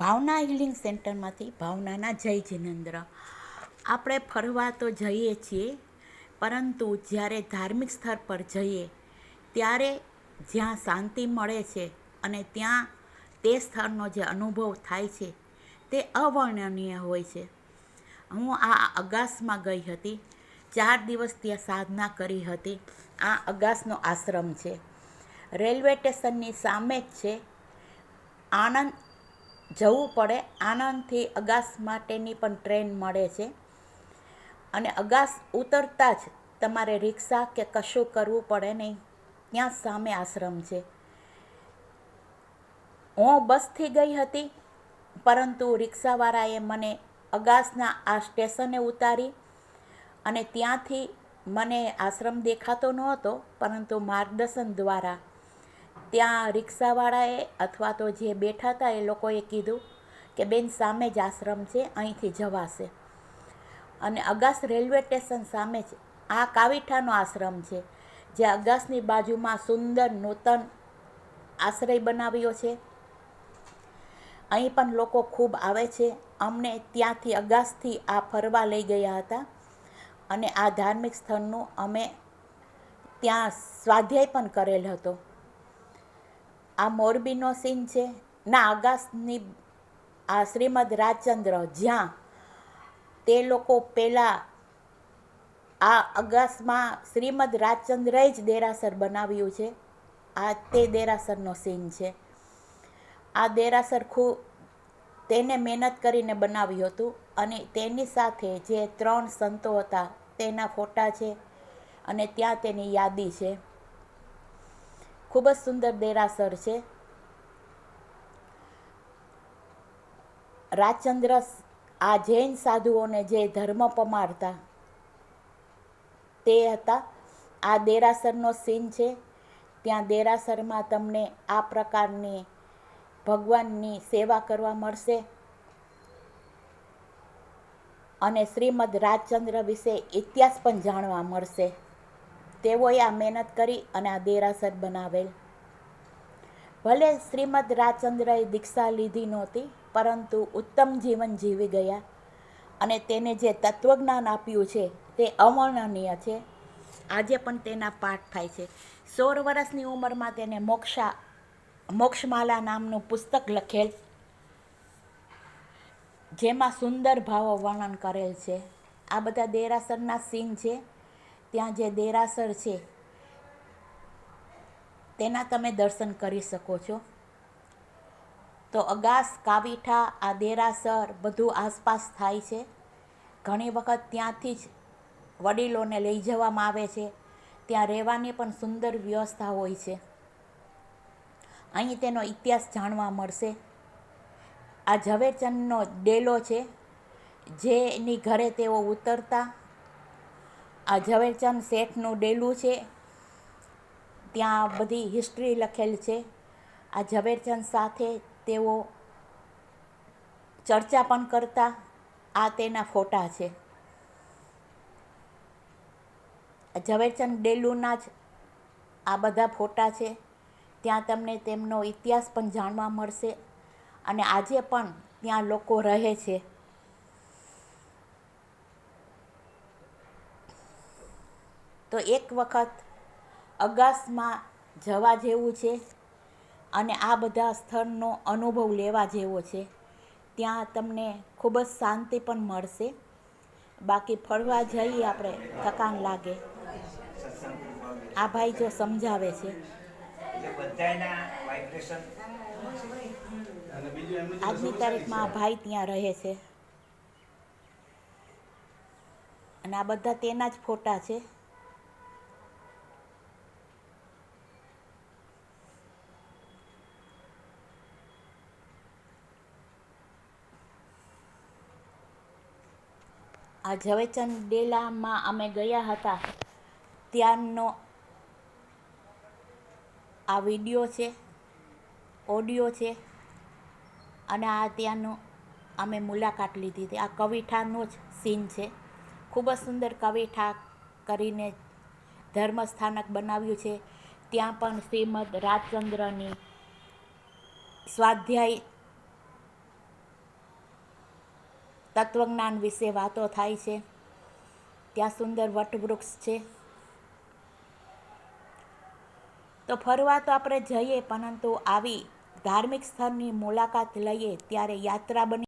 ભાવના healing સેન્ટરમાંથી ભાવનાના જય જિનેન્દ્ર. આપણે ફરવા તો જઈએ છીએ, પરંતુ જ્યારે ધાર્મિક સ્થળ પર જઈએ, ત્યારે જ્યાં શાંતિ મળે છે અને ત્યાં તે સ્થળનો જે અનુભવ થાય છે, તે અવર્ણનીય હોય છે. હું આ અગાસમાં ગઈ હતી, ચાર દિવસ ત્યાં સાધના કરી હતી. આ અગાસનો આશ્રમ છે. રેલવે સ્ટેશનની સામે જ છે. આણંદ જવું પડે આણંદથી અગાસ માટેની પણ ટ્રેન મળે છે. અને અગાસ ઉતરતા જ તમારે રિક્ષા કે કશું કરવું પડે નહીં. ત્યાં સામે આશ્રમ છે. હું બસથી ગઈ હતી, પરંતુ રિક્ષાવાળાએ મને અગાસના આ સ્ટેશને ઉતારી અને ત્યાંથી મને આશ્રમ દેખાતો નહોતો, પરંતુ માર્ગદર્શન દ્વારા ત્યાં રિક્ષાવાળાએ અથવા તો જે બેઠા હતા એ લોકોએ કીધું કે બેન સામે જ આશ્રમ છે, અહીંથી જવાશે. અને અગાસ રેલવે સ્ટેશન સામે જ આ કાવીઠાનો આશ્રમ છે, જે અગાસની બાજુમાં સુંદર નૂતન આશ્રય બનાવ્યો છે. અહીં પણ લોકો ખૂબ આવે છે. અમને ત્યાંથી અગાસથી આ ફરવા લઈ ગયા હતા. અને આ ધાર્મિક સ્થળનું અમે ત્યાં સ્વાધ્યાય પણ કરેલ હતો. આ મોરબીનો સીન છે. ના આગાસની આ શ્રીમદ રાજચંદ્ર, જ્યાં તે લોકો પહેલાં આ અગાસમાં શ્રીમદ રાજચંદ્રએ જ દેરાસર બનાવ્યું છે. આ તે દેરાસરનો સીન છે. આ દેરાસર ખૂબ તેને મહેનત કરીને બનાવ્યું હતું અને તેની સાથે જે ત્રણ સંતો હતા તેના ફોટા છે અને ત્યાં તેની યાદી છે. ખૂબ જ સુંદર દેરાસર છે. રાજચંદ્ર આ જૈન સાધુઓને જે ધર્મ પમાડતા તે હતા. આ દેરાસરનો સીન છે. ત્યાં દેરાસરમાં તમને આ પ્રકારની ભગવાનની સેવા કરવા મળશે. અને શ્રીમદ રાજચંદ્ર વિશે ઇતિહાસ પણ જાણવા મળશે. તેઓએ આ મહેનત કરી અને આ દેરાસર બનાવેલ. ભલે શ્રીમદ રાજચંદ્રએ દીક્ષા લીધી નહોતી, પરંતુ ઉત્તમ જીવન જીવી ગયા અને તેને જે તત્વજ્ઞાન આપ્યું છે તે અવર્ણનીય છે. આજે પણ તેના પાઠ થાય છે. સોળ વર્ષની ઉંમરમાં તેને મોક્ષા, મોક્ષમાલા નામનું પુસ્તક લખેલ, જેમાં સુંદર ભાવો વર્ણન કરેલ છે. આ બધા દેરાસરના સીન છે. ત્યાં જે દેરાસર છે, તેના તમે દર્શન કરી શકો છો. તો અગાસ, કાવીઠા, આ દેરાસર બધું આસપાસ થાય છે. ઘણી વખત ત્યાંથી જ વડીલોને લઈ જવામાં આવે છે. ત્યાં રહેવાની પણ સુંદર વ્યવસ્થા હોય છે. અહીં તેનો ઇતિહાસ જાણવા મળશે. આ ઝવેરચંદનો ડેલો છે, જેની ઘરે તેઓ ઉતરતા આ ઝવેરચંદ શેઠનું ડેલું છે. ત્યાં બધી હિસ્ટ્રી લખેલ છે. આ ઝવેરચંદ સાથે તેઓ ચર્ચા પણ કરતા. આ તેના ફોટા છે. ઝવેરચંદ ડેલુના જ આ બધા ફોટા છે. ત્યાં તમને તેમનો ઇતિહાસ પણ જાણવા મળશે અને આજે પણ ત્યાં લોકો રહે છે. તો એક વખત અગાસમાં જવા જેવું છે અને આ બધા સ્થળનો અનુભવ લેવા જેવો છે. ત્યાં તમને ખૂબ જ શાંતિ પણ મળશે. બાકી ફરવા જઈએ આપણે થકાન લાગે. આ ભાઈ જો સમજાવે છે. આજની તારીખમાં આ ભાઈ ત્યાં રહે છે. અને આ બધા તેના જ ફોટા છે. આ ઝવેરચંદ ડેલામાં અમે ગયા હતા. ત્યારનો આ વીડિયો છે, ઓડિયો છે, અને આ ત્યાંનું અમે મુલાકાત લીધી હતી. આ કવિઠાનો જ સીન છે. ખૂબ જ સુંદર કવિઠા કરીને ધર્મસ્થાનક બનાવ્યું છે. ત્યાં પણ શ્રીમદ રાજચંદ્રની સ્વાધ્યાય તત્વજ્ઞાન વિશે વાતો થાય છે. ત્યાં સુંદર વટવૃક્ષ છે. તો ફરવા તો આપણે જઈએ, પરંતુ આવી ધાર્મિક સ્થળની મુલાકાત લઈએ, ત્યારે યાત્રા બની